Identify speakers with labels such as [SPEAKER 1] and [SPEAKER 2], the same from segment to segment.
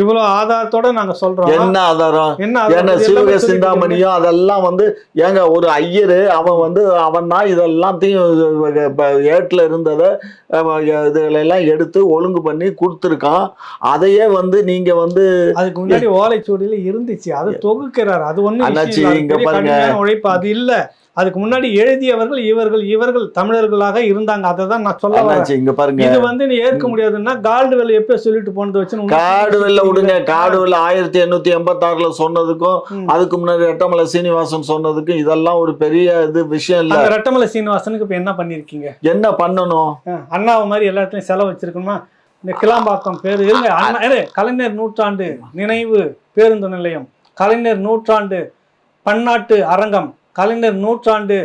[SPEAKER 1] இவ்வளவு ஆதாரத்தோட நாங்க சொல்றோம்.
[SPEAKER 2] என்ன ஆதாரம்?
[SPEAKER 1] என்ன
[SPEAKER 2] சிவக சிந்தாமணியும் அதெல்லாம் வந்து ஏங்க ஒரு ஐயரு அவன் வந்து அவன் தான் இதெல்லாத்தையும் ஏட்டுல இருந்ததை அவன் இதுகளை எல்லாம் எடுத்து ஒழுங்கு பண்ணி கொடுத்துருக்கான். அதையே வந்து நீங்க வந்து
[SPEAKER 1] அதுக்கு முன்னாடி ஓலைச்சுவடியில இருந்துச்சு. அது தொகுக்கிறார். அது ஒண்ணு
[SPEAKER 2] இங்க பாருங்க.
[SPEAKER 1] உழைப்பு. அது இல்ல. அதுக்கு முன்னாடி எழுதியவர்கள் இவர்கள் இவர்கள் தமிழர்களாக இருந்தாங்க. அதை தான் நான் சொல்ல வரேன்.
[SPEAKER 2] இங்க பாருங்க.
[SPEAKER 1] இது வந்து நீ ஏற்க முடியாதுன்னா கால்டு வெள்ள எப்ப சொல்லிட்டு போனது வச்சு உனக்கு
[SPEAKER 2] காடு வெள்ள விடுங்க. காடு வெள்ள ஆயிரத்தி எண்ணூத்தி எண்பத்தி ஆறுல சொன்னதுக்கும். அதுக்கு முன்னாடி ரெட்டமலை சீனிவாசன் சொன்னதுக்கும் இதெல்லாம் ஒரு பெரிய இது விஷயம் இல்ல.
[SPEAKER 1] ரெட்டமலை சீனிவாசனுக்கு இப்ப என்ன பண்ணிருக்கீங்க
[SPEAKER 2] என்ன பண்ணணும்?
[SPEAKER 1] அண்ணாவை மாதிரி எல்லா இடத்துலயும் செலவு வச்சிருக்கணுமா? இந்த கிளாம்பாக்கம் பேரு இருங்க அண்ணா கலைஞர் நூற்றாண்டு நினைவு பேருந்து நிலையம் கலைஞர் நூற்றாண்டு பன்னாட்டு அரங்கம் கலைஞர் நூற்றாண்டு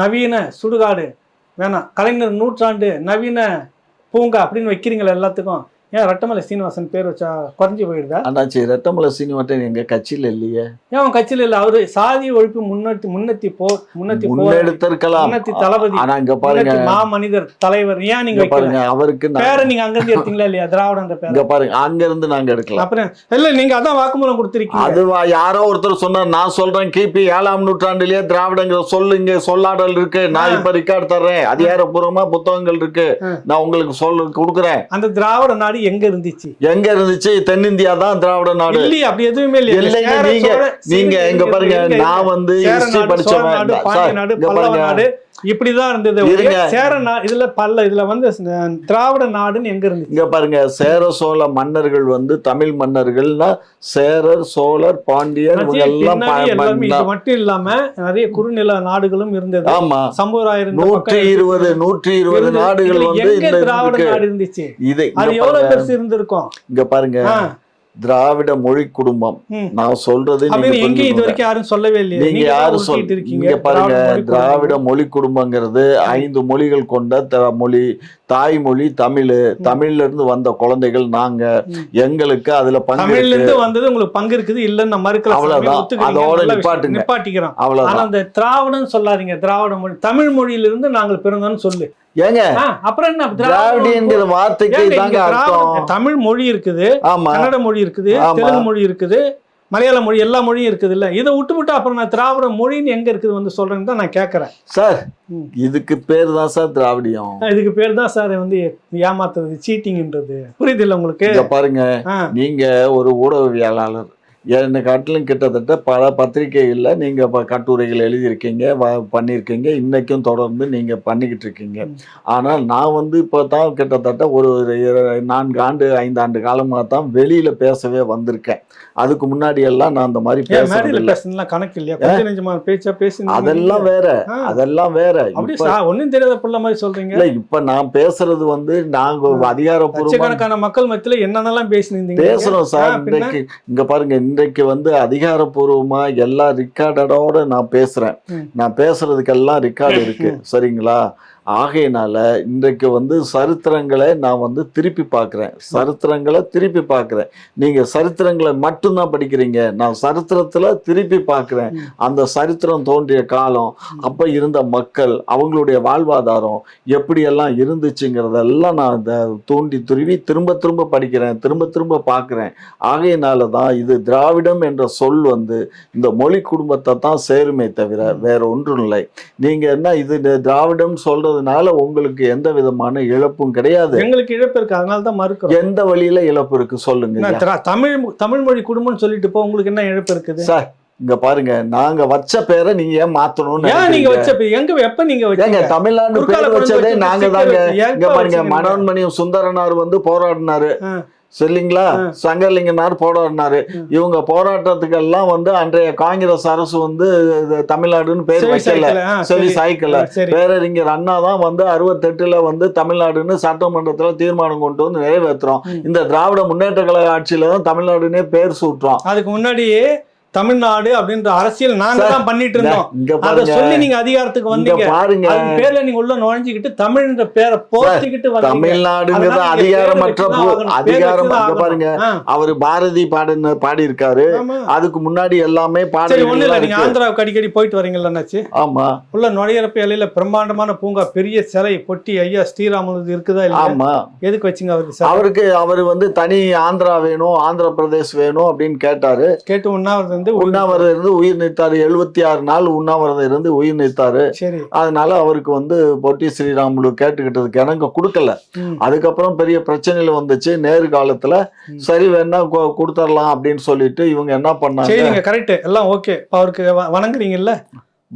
[SPEAKER 1] நவீன சுடுகாடு. வேணாம் கலைஞர் நூற்றாண்டு நவீன பூங்கா அப்படின்னு வைக்கிறீங்களா எல்லாத்துக்கும். ஏன் ரெட்டமலை சீனிவாசன் பேர் வச்சா குறைஞ்சி போயிடுதா?
[SPEAKER 2] அண்ணாச்சி ரெட்டமலை சீனிவாசன் எங்க கட்சியில இல்லையே.
[SPEAKER 1] ஏன் அவன் கட்சியில் இல்ல? அவரு சாதி ஒழிப்பு முன்னெத்தி முன்னெத்தி போ முன்னெத்தி
[SPEAKER 2] முன்னெடுத்திருக்கலாம்.
[SPEAKER 1] முன்னெத்தி தளபதி
[SPEAKER 2] ஆனா இங்க பாருங்க.
[SPEAKER 1] முன்னெத்தி மாமனிதர் தலைவர். ஏன் நீங்க
[SPEAKER 2] பாருங்க அவருக்கு
[SPEAKER 1] பேரை நீங்க அங்கிருந்து எடுத்தீங்களா இல்லையா? திராவிடன்ற பேரை.
[SPEAKER 2] இங்க பாருங்க அங்க இருந்து நாங்க எடுக்கலாம்.
[SPEAKER 1] அப்புறம் இல்ல நீங்க அதான் வாக்குமூலம் கொடுத்திருக்கீங்க.
[SPEAKER 2] அது யாரோ ஒருத்தர் சொன்னார் நான் சொல்றேன் கிபி ஏழாம் நூற்றாண்டிலேயே திராவிடங்கிற சொல்லு இங்க சொல்லாடல் இருக்கு. நான் இப்ப ரெக்கார்ட் தர்றேன். அதிகாரப்பூர்வமா புத்தகங்கள் இருக்கு. நான் உங்களுக்கு சொல்ல கொடுக்குறேன்.
[SPEAKER 1] அந்த திராவிட நாடு எங்க இருந்துச்சு?
[SPEAKER 2] எங்க இருந்துச்சு? தென்னிந்தியா தான் திராவிட நாடு.
[SPEAKER 1] இல்லையே அப்படி எதுவுமே இல்லையே
[SPEAKER 2] இல்லைங்க நீங்க நீங்க எங்க பாருங்க நான் வந்து ஹிஸ்டரி
[SPEAKER 1] நாடு, நாடு,
[SPEAKER 2] படிச்சவன்
[SPEAKER 1] நாடு இப்படிதான் இருந்தது. சேர நாடு இதுல பல்ல இதுல வந்து திராவிட நாடுன்னு எங்க இருந்துச்சு?
[SPEAKER 2] இங்க பாருங்க சேர சோழ மன்னர்கள் வந்து தமிழ் மன்னர்கள்னா சேரர் சோழர் பாண்டியர்
[SPEAKER 1] மட்டும் இல்லாம நிறைய குறுநில நாடுகளும் இருந்தது.
[SPEAKER 2] ஆமா.
[SPEAKER 1] சம்பூராயர் இருந்த
[SPEAKER 2] நூற்றி இருபது நூற்றி இருபது. நாடுகள் வந்து
[SPEAKER 1] திராவிட. நாடு இருந்துச்சு?
[SPEAKER 2] இது
[SPEAKER 1] அது எவ்வளவு பெருசு இருந்திருக்கும்?
[SPEAKER 2] இங்க பாருங்க. திராவிட மொழி குடும்பம். நான் சொல்றது நீங்க
[SPEAKER 1] இது. வரைக்கும் யாரும் சொல்லவே இல்லையே
[SPEAKER 2] நீங்க
[SPEAKER 1] நீங்க
[SPEAKER 2] யாரு சொல்
[SPEAKER 1] சொல்லிட்டு இருக்கீங்க
[SPEAKER 2] பாருங்க
[SPEAKER 1] திராவிட மொழி
[SPEAKER 2] குடும்பங்கிறது ஐந்து மொழிகள் கொண்ட மொழி தாய்மொழி தமிழ் தமிழ்ல இருந்து வந்த குழந்தைகள் நாங்க. எங்களுக்கு அதுல
[SPEAKER 1] தமிழ்ல. இருந்து வந்தது உங்களுக்கு பங்கு இருக்குது இல்லன்னு மறுக்கல சாமி,
[SPEAKER 2] அவ்வளவுதான். அதோட. நிப்பாட்டுங்க.
[SPEAKER 1] நிப்பாட்டிக்கிறோம்
[SPEAKER 2] அவ்வளவுதான்
[SPEAKER 1] அந்த திராவிடம் சொல்லாதீங்க திராவிட மொழி தமிழ் மொழியிலிருந்து நாங்கள் பிறந்தோம்னு சொல்லு
[SPEAKER 2] ஏங்க
[SPEAKER 1] அப்புறம் என்ன
[SPEAKER 2] திராவிடியன்கிற வார்த்தைக்கு தாங்க அர்த்தம்
[SPEAKER 1] தமிழ் மொழி இருக்குது கன்னட மொழி இருக்குது. தெலுங்கு மொழி இருக்குது மலையாள மொழி எல்லா மொழியும் இருக்குது இல்ல இதை விட்டு விட்டு அப்புறம் நான் திராவிட மொழின்னு எங்க இருக்குது வந்து சொல்றேன்னு தான் நான் கேட்கறேன்
[SPEAKER 2] சார். இதுக்கு பேர் தான் சார் திராவிடியம்.
[SPEAKER 1] இதுக்கு பேர் தான் சார் வந்து ஏமாத்துறது சீட்டிங்ன்றது புரியுது இல்ல உங்களுக்கு?
[SPEAKER 2] பாருங்க
[SPEAKER 1] ஆ,
[SPEAKER 2] நீங்க ஒரு ஊடகவியலாளர். என்னை காட்டிலும் கிட்டத்தட்ட பல பத்திரிகைகள்ல நீங்க ப- கட்டுரைகள் எழுதியிருக்கீங்க வ- பண்ணியிருக்கீங்க இன்னைக்கும் தொடர்ந்து நீங்க பண்ணிக்கிட்டு இருக்கீங்க. ஆனால் நான் வந்து இப்போ தான் கிட்டத்தட்ட ஒரு நான்கு ஆண்டு ஐந்து ஆண்டு காலமாக தான் வெளியில பேசவே வந்திருக்கேன். அதுக்கு முன்னாடி எல்லாம் நான் அந்த மாதிரி
[SPEAKER 1] பேசுனதுலாம் கணக்கு இல்லையா? பேச்சா பேசி
[SPEAKER 2] அதெல்லாம் வேற. அதெல்லாம் வேற. இப்ப
[SPEAKER 1] ஒண்ணும் தெரியாத புள்ள மாதிரி சொல்றீங்க.
[SPEAKER 2] இல்ல இப்ப நான் பேசுறது வந்து நாங்க அதிகாரப்பூர்வமா
[SPEAKER 1] லட்சக்கணக்கான மக்கள் மத்தியில என்னென்னலாம் பேசினீங்க?
[SPEAKER 2] பேசுறோம் சார்? இன்றைக்கு இங்க பாருங்க இன்றைக்கு வந்து அதிகாரப்பூர்வமா எல்லா ரெக்கார்டடோட நான் பேசுறேன்.
[SPEAKER 1] ம்.
[SPEAKER 2] நான் பேசுறதுக்கெல்லாம் ரெக்கார்டு இருக்கு. சரிங்களா? ஆகையினால இன்றைக்கு வந்து சரித்திரங்களை நான் வந்து திருப்பி பார்க்கிறேன். சரித்திரங்களை திருப்பி பார்க்கிறேன். நீங்க சரித்திரங்களை மட்டும்தான் படிக்கிறீங்க. நான் சரித்திரத்துல திருப்பி பார்க்கிறேன். அந்த சரித்திரம் தோன்றிய காலம் அப்ப இருந்த மக்கள் அவங்களுடைய வாழ்வாதாரம் எப்படியெல்லாம் இருந்துச்சுங்கிறதெல்லாம் நான் இந்த தோண்டி துருவி திரும்ப திரும்ப படிக்கிறேன் திரும்ப திரும்ப பார்க்கிறேன். ஆகையினால தான் இது திராவிடம் என்ற சொல் வந்து இந்த மொழி குடும்பத்தை தான் சேருமே தவிர வேற ஒன்றும் இல்லை. நீங்க என்ன இது திராவிடம் சொல்றதுனால உங்களுக்கு எந்த விதமான இழப்பும் கிடையாது.
[SPEAKER 1] எங்களுக்கு இழப்பு இருக்கு அதனால தான் மறுக்கிறோம்.
[SPEAKER 2] எந்த வழியில இழப்பு இருக்கு சொல்லுங்க
[SPEAKER 1] தமிழ் தமிழ் மொழி குடும்பம்னு சொல்லிட்டு போ உங்களுக்கு என்ன இழப்பு இருக்குது?
[SPEAKER 2] சார் இங்க பாருங்க நாங்க வச்ச பேரை நீங்க ஏன் மாத்தணும்னு
[SPEAKER 1] நீங்க? வச்ச எங்க எப்ப நீங்க
[SPEAKER 2] ஏங்க
[SPEAKER 1] வச்சீங்க
[SPEAKER 2] தமிழ்நாடு பேர் வச்சதே
[SPEAKER 1] வச்சு
[SPEAKER 2] நாங்க தாங்க. இங்க பாருங்க? மனோன்மணியும் சுந்தரனார் வந்து போராடினாரு. சரிங்களா. சங்கரலிங்கனார் போராடினாரு. இவங்க போராட்டத்துக்கெல்லாம் வந்து அன்றைய காங்கிரஸ் அரசு வந்து தமிழ்நாடுன்னு பேர் வைக்கல
[SPEAKER 1] சரி.
[SPEAKER 2] சாய்க்கல பேரறிஞர் அண்ணா தான் வந்து அறுபத்தெட்டுல வந்து தமிழ்நாடுன்னு சட்டமன்றத்துல தீர்மானம் கொண்டு வந்து நிறைவேற்றுறோம். இந்த திராவிட முன்னேற்ற கழக ஆட்சியில தான் தமிழ்நாடுன்னே பேர் சூட்டுறோம்
[SPEAKER 1] அதுக்கு முன்னாடியே தமிழ்நாடு அப்படின்ற அரசியல் நாங்க தான் பண்ணிட்டு இருந்தோம் அத சொல்லி நீங்க அதிகாரத்துக்கு வந்தீங்க.
[SPEAKER 2] பாருங்க.
[SPEAKER 1] அது பேர்ல நீங்க உள்ள நுழைஞ்சுக்கிட்டு தமிழ்ன்ற பேரை போத்திக்கிட்டு வந்தீங்க.
[SPEAKER 2] தமிழ்நாடுங்கிறது அதிகாரமற்ற அதிகாரம் பாருங்க. அவரு பாரதி பாடின பாடி இருக்காரு. அதுக்கு முன்னாடி எல்லாமே
[SPEAKER 1] சரி ஒண்ணு இல்ல. நீங்க ஆந்திராவுக்கு அடிக்கடி போயிட்டு வரீங்கல்ல அண்ணாச்சி?
[SPEAKER 2] ஆமா.
[SPEAKER 1] உள்ள நுழையிறப்ப இலையில பிரம்மாண்டமான பூங்கா பெரிய சிலை பொட்டி ஐயா ஸ்ரீராமன் இருக்குதா இல்ல
[SPEAKER 2] ஆமா.
[SPEAKER 1] எதுக்கு வச்சுங்க அவருக்கு?
[SPEAKER 2] அவருக்கு அவரு வந்து தனி ஆந்திரா வேணும் ஆந்திர பிரதேஷ் வேணும் அப்படின்னு கேட்டாரு.
[SPEAKER 1] கேட்டு உண்ணாவிரதம் இருந்து உண்ணா
[SPEAKER 2] உண்ணாவிரதம் இருந்து உயிர் நீத்தாரு. எழுபத்தி ஆறு நாள் உண்ணாவிரதம் இருந்து உயிர் நீத்தாரு. அதனால அவருக்கு வந்து பொட்டி ஸ்ரீராமுலு கேட்டுக்கிட்டதுக்கு எனக்கு கொடுக்கல. அதுக்கப்புறம் பெரிய பிரச்சனைகள் வந்துச்சு. நேரு காலத்துல. சரி வேணா கொடுத்துடலாம் அப்படின்னு சொல்லிட்டு இவங்க என்ன பண்ணாங்க?
[SPEAKER 1] கரெக்ட் எல்லாம் ஓகே அவருக்கு வணங்குறீங்கல்ல?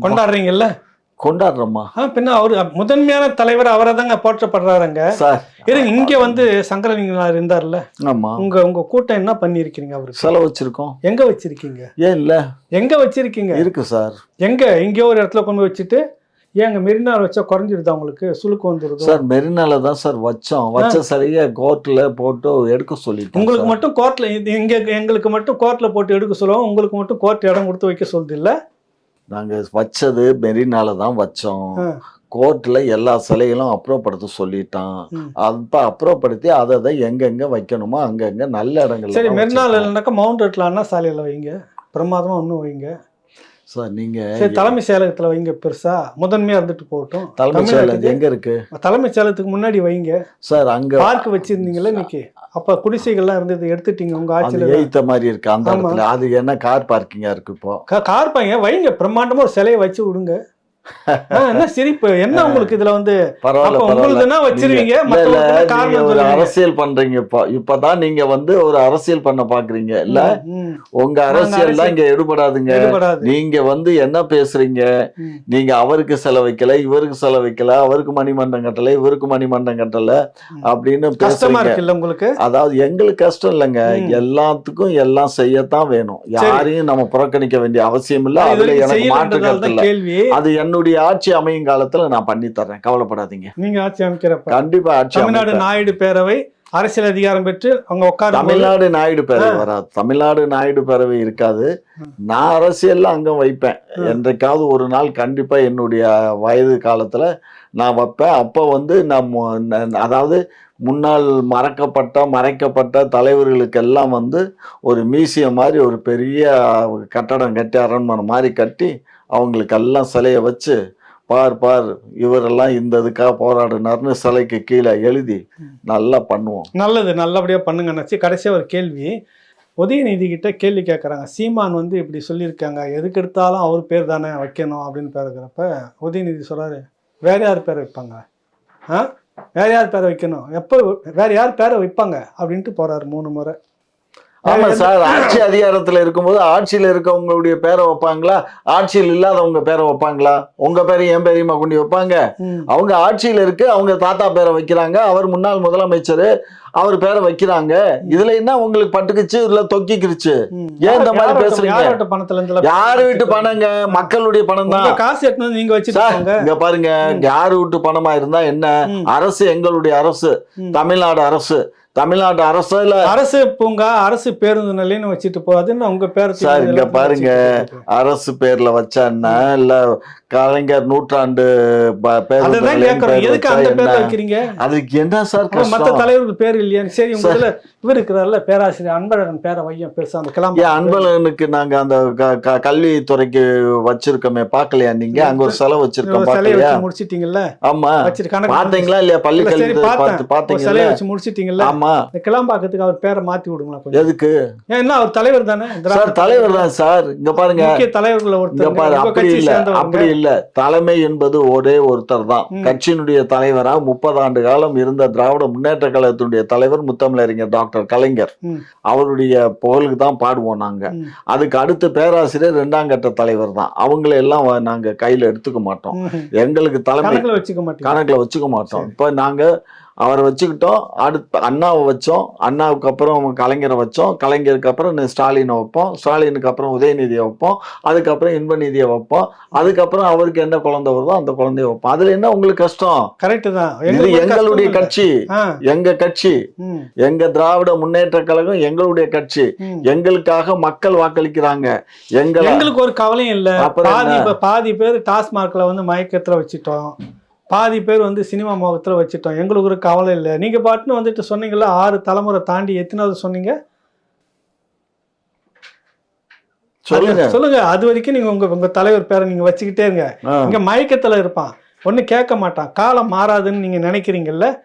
[SPEAKER 1] கொண்டாடுறீங்கல்ல?
[SPEAKER 2] கொண்டாடுறோமா?
[SPEAKER 1] பின்ன அவரு முதன்மையான தலைவர் அவரை தாங்க போற்றப்படுறாருங்க.
[SPEAKER 2] சார்.
[SPEAKER 1] இருங்க இங்க வந்து சங்கரலிங்கனார் இருந்தார்ல.
[SPEAKER 2] ஆமா.
[SPEAKER 1] உங்க உங்க கூட்டம் என்ன பண்ணிருக்கீங்க அவருக்கு?
[SPEAKER 2] செலவு வச்சிருக்கோம்.
[SPEAKER 1] எங்க வச்சிருக்கீங்க?
[SPEAKER 2] ஏன் இல்ல?
[SPEAKER 1] எங்க வச்சிருக்கீங்க?
[SPEAKER 2] இருக்கு சார்.
[SPEAKER 1] எங்க எங்கேயோ ஒரு இடத்துல கொண்டு வச்சுட்டு ஏங்க மெரினார் வச்சா குறைஞ்சிருதா உங்களுக்கு? சுளுக்கு வந்துருது?
[SPEAKER 2] சார் மெரினால தான் சார் வச்சோம். வச்ச சரியா கோர்ட்ல போட்டு எடுக்க சொல்லிட்டோம்
[SPEAKER 1] உங்களுக்கு. மட்டும் கோர்ட்ல எங்க எங்களுக்கு மட்டும் கோர்ட்ல போட்டு எடுக்க சொல்லுவோம். உங்களுக்கு மட்டும் கோர்ட் இடம் கொடுத்து வைக்க சொல்லுது இல்ல.
[SPEAKER 2] நாங்க வச்சது மெரினால தான் வச்சோம்
[SPEAKER 1] ஆ.
[SPEAKER 2] கோர்ட்ல எல்லா சிலைகளும் அப்புறப்படுத்த சொல்லிட்டான். அப்ப அப்புறப்படுத்தி அதை அதை எங்கெங்க வைக்கணுமோ அங்கங்க நல்ல இடங்கள்ல
[SPEAKER 1] சரி மெரினால. இல்லைனாக்கா மவுண்ட் அண்ணா சாலையில வைங்க பிரமாதமா ஒன்றும் வைங்க
[SPEAKER 2] சார் நீங்க
[SPEAKER 1] சரி தலைமை செயலகத்துல வைங்க பெருசா. முதன்மையா இருந்துட்டு போகட்டும்.
[SPEAKER 2] தலைமைச் செயலகம் எங்க இருக்கு?
[SPEAKER 1] தலைமைச் செயலகத்துக்கு முன்னாடி வைங்க.
[SPEAKER 2] சார் அங்க
[SPEAKER 1] பார்க் வச்சிருந்தீங்கல்ல இன்னைக்கு. அப்ப குடிசைகள்லாம் இருந்தது எடுத்துட்டீங்க உங்க ஆட்சியில.
[SPEAKER 2] எய்த்த மாதிரி இருக்கு அந்த. இடத்துல. அது என்ன கார் பார்க்கிங்கா இருக்கு இப்போ?
[SPEAKER 1] கார் பையங்க வைங்க. பிரம்மாண்டமா ஒரு சிலையை வச்சு விடுங்க. என்ன சிரிப்பு? என்ன உங்களுக்கு இதுல வந்து?
[SPEAKER 2] பரவாயில்ல அரசியல் பண்றீங்க. இப்போ இப்பதான் நீங்க வந்து ஒரு அரசியல் பண்ண பாக்குறீங்க. இல்ல. உங்க அரசியல் இங்க எடுபடாதுங்க. நீங்க வந்து என்ன பேசுறீங்க. நீங்க அவருக்கு செலவைக்கல இவருக்கு செலவைக்கல அவருக்கு மணிமண்டம் கட்டல இவருக்கு மணிமண்டம் கட்டல. அப்படின்னு
[SPEAKER 1] கஷ்டமா
[SPEAKER 2] பேசுறீங்க.
[SPEAKER 1] இருக்குல்ல உங்களுக்கு?
[SPEAKER 2] அதாவது எங்களுக்கு கஷ்டம் இல்லைங்க. எல்லாத்துக்கும் எல்லாம் செய்யத்தான் வேணும். யாரையும் நம்ம புறக்கணிக்க வேண்டிய அவசியம் இல்ல. அதுல எனக்கு மாற்று கருத்து அது என்னுடைய ஆட்சி அமையும் காலத்துல நான் பண்ணி தர்றேன். கவலைப்படாதீங்க.
[SPEAKER 1] நீங்க ஆட்சி அமைக்கிறப்ப.
[SPEAKER 2] கண்டிப்பா ஆட்சி
[SPEAKER 1] தமிழ்நாடு. நாயுடு பேரவை அரசியல் அதிகாரம் பெற்று அவங்க உட்கார
[SPEAKER 2] தமிழ்நாடு நாயுடு பேரவை வராது. தமிழ்நாடு நாயுடு பேரவை இருக்காது. நான் அரசியல்ல அங்கம் வைப்பேன். என்றைக்காவது ஒரு நாள் கண்டிப்பா என்னுடைய வயது காலத்துல நான் வைப்பேன். அப்போ வந்து நம்ம ந- அதாவது முன்னாள் மறக்கப்பட்ட மறைக்கப்பட்ட தலைவர்களுக்கெல்லாம் வந்து ஒரு மியூசியம் மாதிரி ஒரு பெரிய கட்டடம் கட்டி அரண்மனை மாதிரி கட்டி அவங்களுக்கெல்லாம் சிலையை வச்சு பார் பார் இவரெல்லாம் இந்த இதுக்காக போராடினார்னு சிலைக்கு கீழே எழுதி நல்லா பண்ணுவோம்.
[SPEAKER 1] நல்லது நல்லபடியாக பண்ணுங்க நினச்சி கடைசியாக ஒரு கேள்வி. உதயநிதி கிட்ட கேள்வி கேட்குறாங்க சீமான் வந்து இப்படி சொல்லியிருக்காங்க. எதுக்கு எடுத்தாலும் அவர் பேர் தானே வைக்கணும் அப்படின்னு பேருக்கிறப்ப உதயநிதி சொல்கிறாரு வேற யார் பேரை வைப்பாங்க? ஆ? வேற யார் பேரை வைக்கணும்? எப்போ வேற யார் பேரை வைப்பாங்க? அப்படின்ட்டு போகிறாரு மூணு முறை.
[SPEAKER 2] ஆமா சார் ஆட்சி அதிகாரத்துல இருக்கும்போது ஆட்சியில இருக்கவங்களுடைய பேரை வைப்பாங்களா? ஆட்சியில் இல்லாதவங்க பேரை வைப்பாங்களா? உங்க பேரையும் என் பேரையுமா கொண்டு வைப்பாங்க. அவங்க ஆட்சியில இருக்கு அவங்க தாத்தா பேரை வைக்கிறாங்க அவர் முன்னாள் முதலமைச்சர் அவர் பேரை வைக்கிறாங்க. இதுல என்ன உங்களுக்கு பட்டுக்குச்சு இதுல தொக்கிக்கிருச்சு. ஏன் இந்த மாதிரி பேசுறீங்க?
[SPEAKER 1] பணத்துல இருந்து
[SPEAKER 2] யாரு வீட்டு பணங்க? மக்களுடைய பணம் தான்.
[SPEAKER 1] காசு எடுத்து நீங்க வச்சுட்டு
[SPEAKER 2] சார்
[SPEAKER 1] போங்க
[SPEAKER 2] இங்க பாருங்க. யாரு வீட்டு பணமா இருந்தா என்ன. அரசு எங்களுடைய அரசு. தமிழ்நாடு அரசு. தமிழ்நாடு அரசுல
[SPEAKER 1] அரசு பூங்கா அரசு பேருந்து நிலையம்னு வச்சுட்டு போ அது என்ன உங்க பேர்
[SPEAKER 2] சார், இங்க பாருங்க. அரசு பேர்ல வச்சா என்ன? இல்ல கலைஞர் நூற்றாண்டு நிலையம் அதுக்கு என்ன சார் கஷ்டம்?
[SPEAKER 1] தலைவர்கள் பேர் இல்லையா சரி உங்க இதுல இவர் இருக்கிறார்ல பேராசிரியர் அன்பழகன் பேரை வையம் பெருசா அந்த கிளம்ப
[SPEAKER 2] அன்பழகனுக்கு நாங்க அந்த கல்வித்துறைக்கு வச்சிருக்கோமே பாக்கலையா நீங்க? அங்க ஒரு செலவு வச்சிருக்கோம் பாக்கலையா
[SPEAKER 1] முடிச்சிட்டீங்கல்ல?
[SPEAKER 2] ஆமா.
[SPEAKER 1] வச்சுட்டு கணக்கு
[SPEAKER 2] பாத்தீங்களா இல்லையா? பள்ளி கல்வி பாத்தீங்களா
[SPEAKER 1] வச்சு முடிச்சிட்டீங்கல்ல?
[SPEAKER 2] ஆமா.
[SPEAKER 1] இந்த கிளம்பாக்கத்துக்கு அவர் பேரை மாத்தி விடுங்களா
[SPEAKER 2] எதுக்கு?
[SPEAKER 1] என்ன அவர் தலைவர் தானே?
[SPEAKER 2] சார் தலைவர் தான் சார். இங்க பாருங்க.
[SPEAKER 1] முக்கிய தலைவர்கள் ஒருத்தர்.
[SPEAKER 2] அப்படி இல்ல. அப்படி இல்ல. தலைமை என்பது ஒரே ஒருத்தர் தான். கட்சியினுடைய தலைவரா முப்பது ஆண்டு காலம் இருந்த திராவிட முன்னேற்ற கழகத்தினுடைய தலைவர் முத்தமிழறிஞர் டாக்டர் கலைஞர். அவருடைய புகழுக்கு தான் பாடுவோம் நாங்க. அதுக்கு அடுத்து பேராசிரியர் இரண்டாம் கட்ட தலைவர் தான். அவங்கள எல்லாம் நாங்க கையில எடுத்துக்க மாட்டோம். எங்களுக்கு தலைமை
[SPEAKER 1] கணக்குல வச்சுக்க மாட்டீங்க.
[SPEAKER 2] கணக்குல வச்சுக்க மாட்டோம். இப்ப நாங்க அவரை வச்சுக்கிட்டோம். அடுத்து அண்ணாவை வச்சோம். அண்ணாவுக்கு அப்புறம் கலைஞரை வச்சோம். கலைஞருக்கு அப்புறம் ஸ்டாலினை வைப்போம். ஸ்டாலினுக்கு அப்புறம் உதயநிதியை வைப்போம். அதுக்கப்புறம் இன்பநிதியை வைப்போம். அதுக்கப்புறம் அவருக்கு என்ன குழந்தை வருதோ அந்த குழந்தைய வைப்போம். அதுல என்ன உங்களுக்கு கஷ்டம்?
[SPEAKER 1] கரெக்ட் தான்.
[SPEAKER 2] இது எங்களுடைய கட்சி. எங்க கட்சி. எங்க திராவிட முன்னேற்ற கழகம் எங்களுடைய கட்சி. எங்களுக்காக மக்கள் வாக்களிக்கிறாங்க. எங்களை
[SPEAKER 1] எங்களுக்கு ஒரு கவலையும் இல்ல.
[SPEAKER 2] அப்புறம்
[SPEAKER 1] பாதி பாதி பேர் டாஸ்மார்க்ல வந்து மயக்கத்துல வச்சுட்டோம். பாதி பேர் வந்து சினிமா முகத்துல வச்சுட்டோம். எங்களுக்கு ஒரு கவலை இல்லை. நீங்க பாட்டுன்னு வந்துட்டு சொன்னீங்கல்ல ஆறு தலைமுறை தாண்டி எத்தனாவது சொன்னீங்க?
[SPEAKER 2] சொல்லுங்க.
[SPEAKER 1] சொல்லுங்க. அது வரைக்கும் நீங்க உங்க உங்க தலைவர் பேரை நீங்க வச்சுக்கிட்டே இருங்க. இங்க மயக்கத்துல இருப்பான். ஒண்ணு கேட்க மாட்டான். காலம் மாறாதுன்னு நீங்க நினைக்கிறீங்கல்ல?